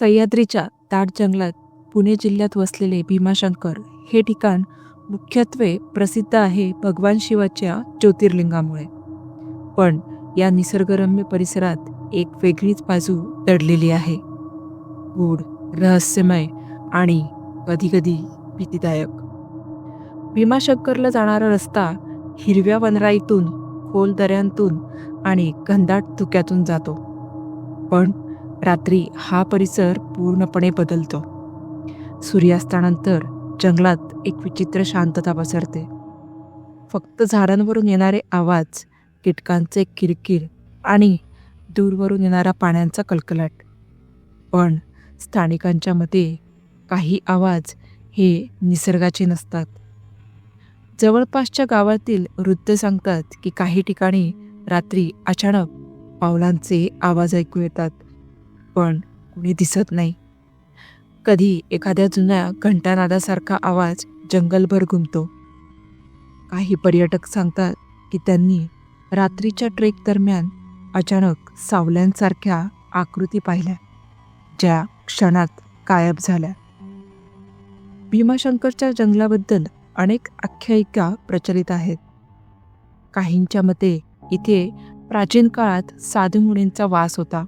सह्याद्रीच्या दाट जंगलात पुणे जिल्ह्यात वसलेले भीमाशंकर हे ठिकाण मुख्यत्वे प्रसिद्ध आहे भगवान शिवाच्या ज्योतिर्लिंगामुळे. पण या निसर्गरम्य परिसरात एक वेगळीच बाजू दडलेली आहे. गूढ रहस्यमय आणि कधीकधी भीतीदायक. भीमाशंकरला जाणारा रस्ता हिरव्या वनराईतून खोल दऱ्यांतून आणि घनदाट धुक्यातून जातो. पण रात्री हा परिसर पूर्णपणे बदलतो. सूर्यास्तानंतर जंगलात एक विचित्र शांतता पसरते. फक्त झाडांवरून येणारे आवाज कीटकांचे किरकिर आणि दूरवरून येणारा पाण्याचा कलकलाट. पण स्थानिकांच्या मते काही आवाज हे निसर्गाचे नसतात. जवळपासच्या गावातील वृद्ध सांगतात की काही ठिकाणी रात्री अचानक पावलांचे आवाज ऐकू येतात. पण कुणी दिसत नाही. कधी एखाद्या जुन्या घंटानादासारखा आवाज जंगलभर घुमतो. काही पर्यटक सांगतात की त्यांनी रात्रीच्या ट्रेक दरम्यान अचानक सावल्यांसारख्या आकृती पाहिल्या ज्या क्षणात गायब झाल्या. भीमाशंकरच्या जंगलाबद्दल अनेक आख्यायिका प्रचलित आहेत. काहींच्या मते इथे प्राचीन काळात साधू मुनींचा वास होता.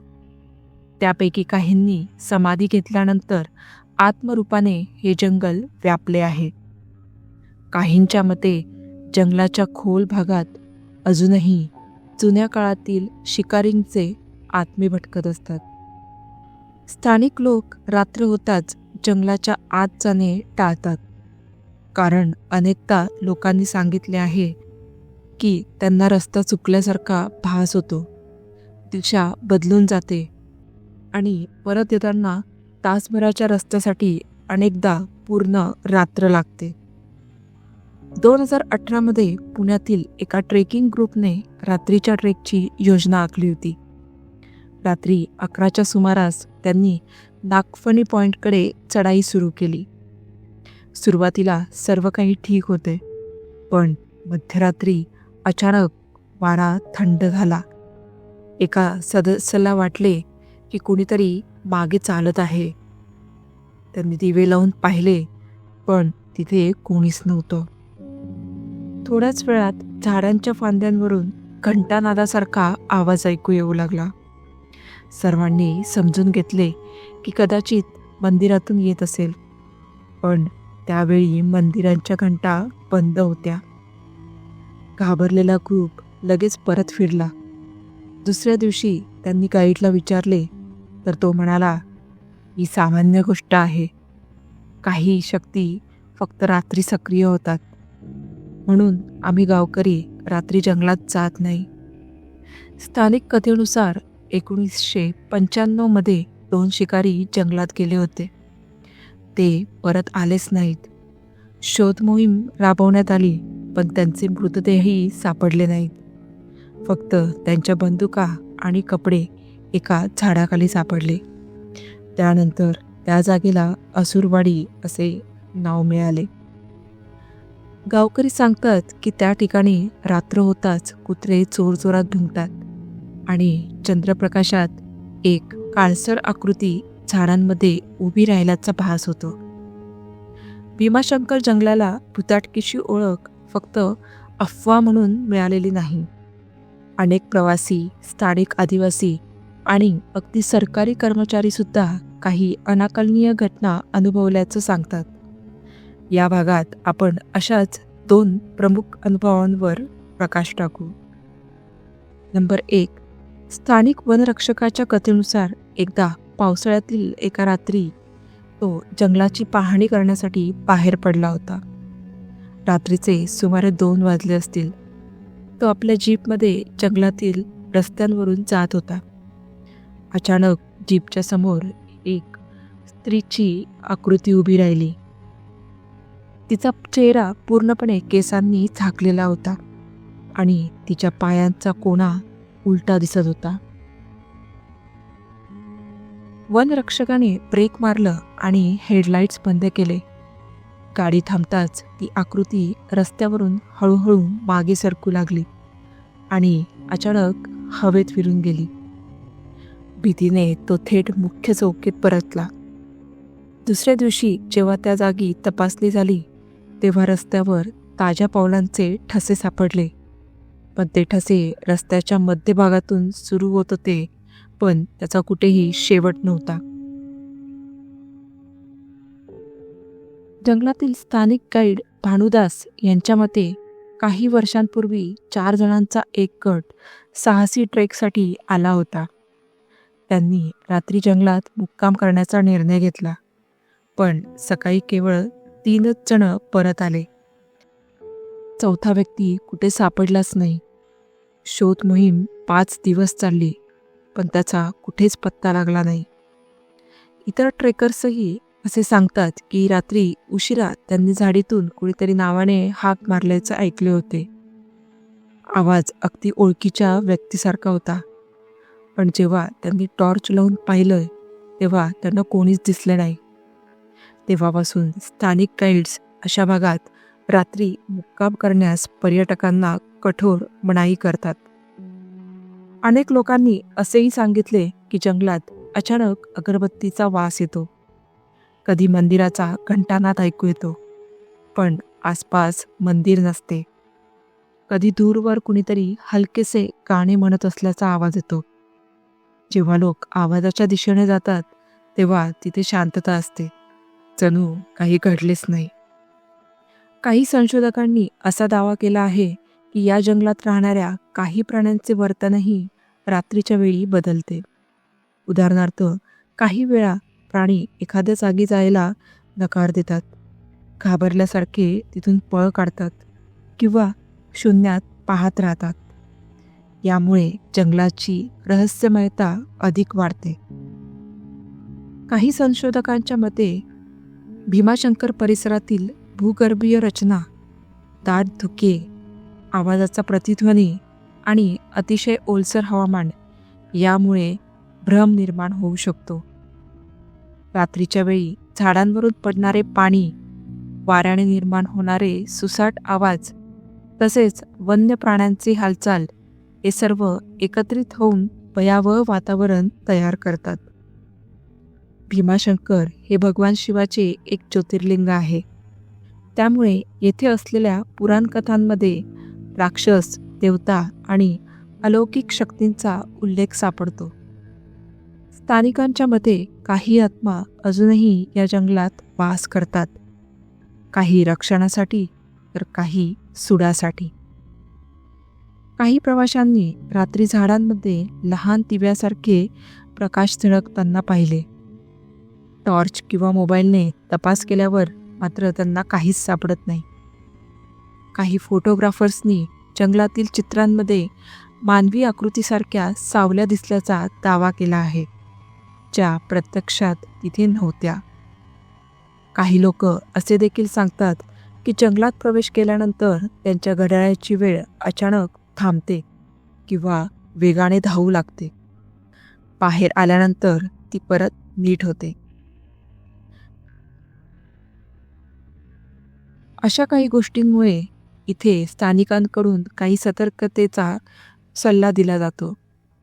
त्यापैकी काहींनी समाधी घेतल्यानंतर आत्मरूपाने हे जंगल व्यापले आहे. काहींच्या मते जंगलाच्या खोल भागात अजूनही जुन्या काळातील शिकारींचे आत्मे भटकत असतात. स्थानिक लोक रात्र होताच जंगलाच्या आत जाणे टाळतात. कारण अनेकदा लोकांनी सांगितले आहे की त्यांना रस्ता चुकल्यासारखा भास होतो. दिशा बदलून जाते. आणि परत येताना तासभराच्या रस्त्यासाठी अनेकदा पूर्ण रात्र लागते. दोन हजार अठरामध्ये पुण्यातील एका ट्रेकिंग ग्रुपने रात्रीच्या ट्रेकची योजना आखली होती. रात्री अकराच्या सुमारास त्यांनी नागफणी पॉईंटकडे चढाई सुरू केली. सुरुवातीला सर्व काही ठीक होते पण मध्यरात्री अचानक वारा थंड झाला. एका सदस्याला वाटले की कुणीतरी मागे चालत आहे. त्यांनी दिवे लावून पाहिले पण तिथे कोणीच नव्हतं. थोड्याच वेळात झाडांच्या फांद्यांवरून घंटानादासारखा आवाज ऐकू येऊ लागला. सर्वांनी समजून घेतले की कदाचित मंदिरातून येत असेल पण त्यावेळी मंदिरांच्या घंटा बंद होत्या. घाबरलेला ग्रुप लगेच परत फिरला. दुसऱ्या दिवशी त्यांनी गाईडला विचारले तर तो म्हणाला ही सामान्य गोष्ट आहे. काही शक्ती फक्त रात्री सक्रिय होतात. म्हणून आम्ही गावकरी रात्री जंगलात जात नाही. स्थानिक कथेनुसार एकोणीसशे पंच्याण्णवमध्ये दोन शिकारी जंगलात गेले होते. ते परत आलेच नाहीत. शोध मोहीम राबवण्यात आली पण त्यांचे मृतदेहही सापडले नाहीत. फक्त त्यांच्या बंदुका आणि कपडे एका झाडाखाली सापडले. त्यानंतर त्या जागेला असुरवाडी असे नाव मिळाले. गावकरी सांगतात की त्या ठिकाणी रात्र होताच कुत्रे चोरचोरात भुंकतात आणि चंद्रप्रकाशात एक काळसर आकृती झाडांमध्ये उभी राहिल्याचा भास होतो. भीमाशंकर जंगलाला भुताटकीची ओळख फक्त अफवा म्हणून मिळालेली नाही. अनेक प्रवासी स्थानिक आदिवासी आणि अगदी सरकारी कर्मचारीसुद्धा काही अनाकलनीय घटना अनुभवल्याचं सांगतात. या भागात आपण अशाच दोन प्रमुख अनुभवांवर प्रकाश टाकू. नंबर एक स्थानिक वनरक्षकाच्या कथेनुसार एकदा पावसाळ्यातील एका रात्री तो जंगलाची पाहणी करण्यासाठी बाहेर पडला होता. रात्रीचे सुमारे दोन वाजले असतील. तो आपल्या जीपमध्ये जंगलातील रस्त्यांवरून जात होता. अचानक जीपच्या समोर एक स्त्रीची आकृती उभी राहिली. तिचा चेहरा पूर्णपणे केसांनी झाकलेला होता आणि तिच्या पायांचा कोणा उलटा दिसत होता. वनरक्षकाने ब्रेक मारलं आणि हेडलाईट्स बंद केले. गाडी थांबताच ती आकृती रस्त्यावरून हळूहळू मागे सरकू लागली आणि अचानक हवेत फिरून गेली. भीतीने तो थेट मुख्य चौकीत परतला. दुसऱ्या दिवशी जेव्हा त्या जागी तपासणी झाली तेव्हा रस्त्यावर ताज्या पावलांचे ठसे सापडले. पण ते ठसे रस्त्याच्या मध्यभागातून सुरू होत होते पण त्याचा कुठेही शेवट नव्हता. जंगलातील स्थानिक गाईड भानुदास यांच्या मते काही वर्षांपूर्वी चार जणांचा एक गट साहसी ट्रेकसाठी आला होता. त्यांनी रात्री जंगलात मुक्काम करण्याचा निर्णय घेतला. पण सकाळी केवळ तीनच जण परत आले. चौथा व्यक्ती कुठे सापडलाच नाही. शोध मोहीम पाच दिवस चालली पण त्याचा कुठेच पत्ता लागला नाही. इतर ट्रेकर्सही असे सांगतात की रात्री उशिरा त्यांनी झाडीतून कुणीतरी नावाने हाक मारल्याचं ऐकले होते. आवाज अगदी ओळखीच्या व्यक्तीसारखा होता. पण जेव्हा त्यांनी टॉर्च लावून पाहिलं तेव्हा त्यांना कोणीच दिसलं नाही. तेव्हापासून स्थानिक गाईड्स अशा भागात रात्री मुक्काम करण्यास पर्यटकांना कठोर मनाई करतात. अनेक लोकांनी असेही सांगितले की जंगलात अचानक अगरबत्तीचा वास येतो. कधी मंदिराचा घंटानाद ऐकू येतो पण आसपास मंदिर नसते. कधी दूरवर कुणीतरी हलकेसे गाणे म्हणत असल्याचा आवाज येतो. जेव्हा लोक आवाजाच्या दिशेने जातात तेव्हा तिथे शांतता असते. जणू काही घडलेच नाही. काही संशोधकांनी असा दावा केला आहे की या जंगलात राहणाऱ्या काही प्राण्यांचे वर्तनही रात्रीच्या वेळी बदलते. उदाहरणार्थ काही वेळा प्राणी एखाद्या जागी जायला नकार देतात. घाबरल्यासारखे तिथून पळ काढतात किंवा शून्यात पाहत राहतात. यामुळे जंगलाची रहस्यमयता अधिक वाढते. काही संशोधकांच्या मते भीमाशंकर परिसरातील भूगर्भीय रचना दाट धुके आवाजाचा प्रतिध्वनी आणि अतिशय ओलसर हवामान यामुळे भ्रम निर्माण होऊ शकतो. रात्रीच्या वेळी झाडांवरून पडणारे पाणी वाऱ्याने निर्माण होणारे सुसाट आवाज तसेच वन्य प्राण्यांची हालचाल हे सर्व एकत्रित होऊन भयावह वातावरण तयार करतात. भीमाशंकर हे भगवान शिवाचे एक ज्योतिर्लिंग आहे. त्यामुळे येथे असलेल्या पुराणकथांमध्ये राक्षस देवता आणि अलौकिक शक्तींचा उल्लेख सापडतो. स्थानिकांच्या मते काही आत्मा अजूनही या जंगलात वास करतात. काही रक्षणासाठी तर काही सुडासाठी. काही प्रवाशांनी रात्री झाडांमध्ये लहान दिव्यासारखे प्रकाश झळकताना पाहिले. टॉर्च किंवा मोबाईलने तपास केल्यावर मात्र त्यांना काहीच सापडत नाही. काही फोटोग्राफर्सनी जंगलातील चित्रांमध्ये मानवी आकृतीसारख्या सावल्या दिसल्याचा दावा केला आहे ज्या प्रत्यक्षात तिथे नव्हत्या. काही लोक असे देखील सांगतात की जंगलात प्रवेश केल्यानंतर त्यांच्या घड्याळाची वेळ अचानक थांबते किंवा वेगाने धावू लागते. बाहेर आल्यानंतर ती परत नीट होते. अशा काही गोष्टींमुळे इथे स्थानिकांकडून काही सतर्कतेचा सल्ला दिला जातो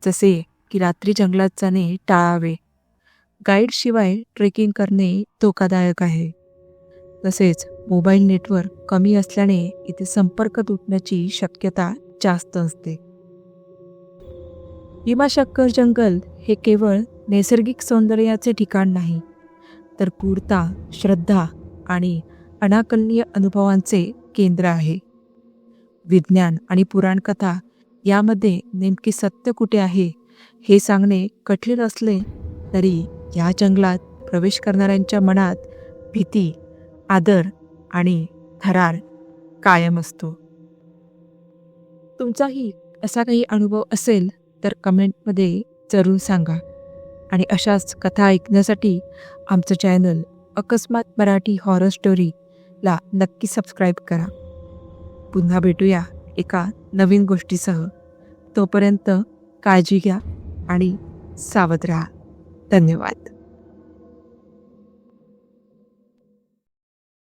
जसे की रात्री जंगलात जाणे टाळावे. गाईडशिवाय ट्रेकिंग करणे धोकादायक आहे. तसेच मोबाईल नेटवर्क कमी असल्याने इथे संपर्क तुटण्याची शक्यता जास्त असते. भीमाशक्कर जंगल हे केवळ नैसर्गिक सौंदर्याचे ठिकाण नाही तर पूर्ता श्रद्धा आणि अनाकलनीय अनुभवांचे केंद्र आहे. विज्ञान आणि पुराणकथा यामध्ये नेमके सत्य कुठे आहे हे सांगणे कठीण असले तरी या जंगलात प्रवेश करणाऱ्यांच्या मनात भीती आदर आणि थरार कायम असतो. तुमचाही असा काही अनुभव असेल तर कमेंटमध्ये जरूर सांगा. आणि अशाच कथा ऐकण्यासाठी आमचं चॅनल अकस्मात मराठी हॉरर स्टोरीला नक्की सबस्क्राईब करा. पुन्हा भेटूया एका नवीन गोष्टीसह. तोपर्यंत काळजी घ्या आणि सावध राहा. धन्यवाद.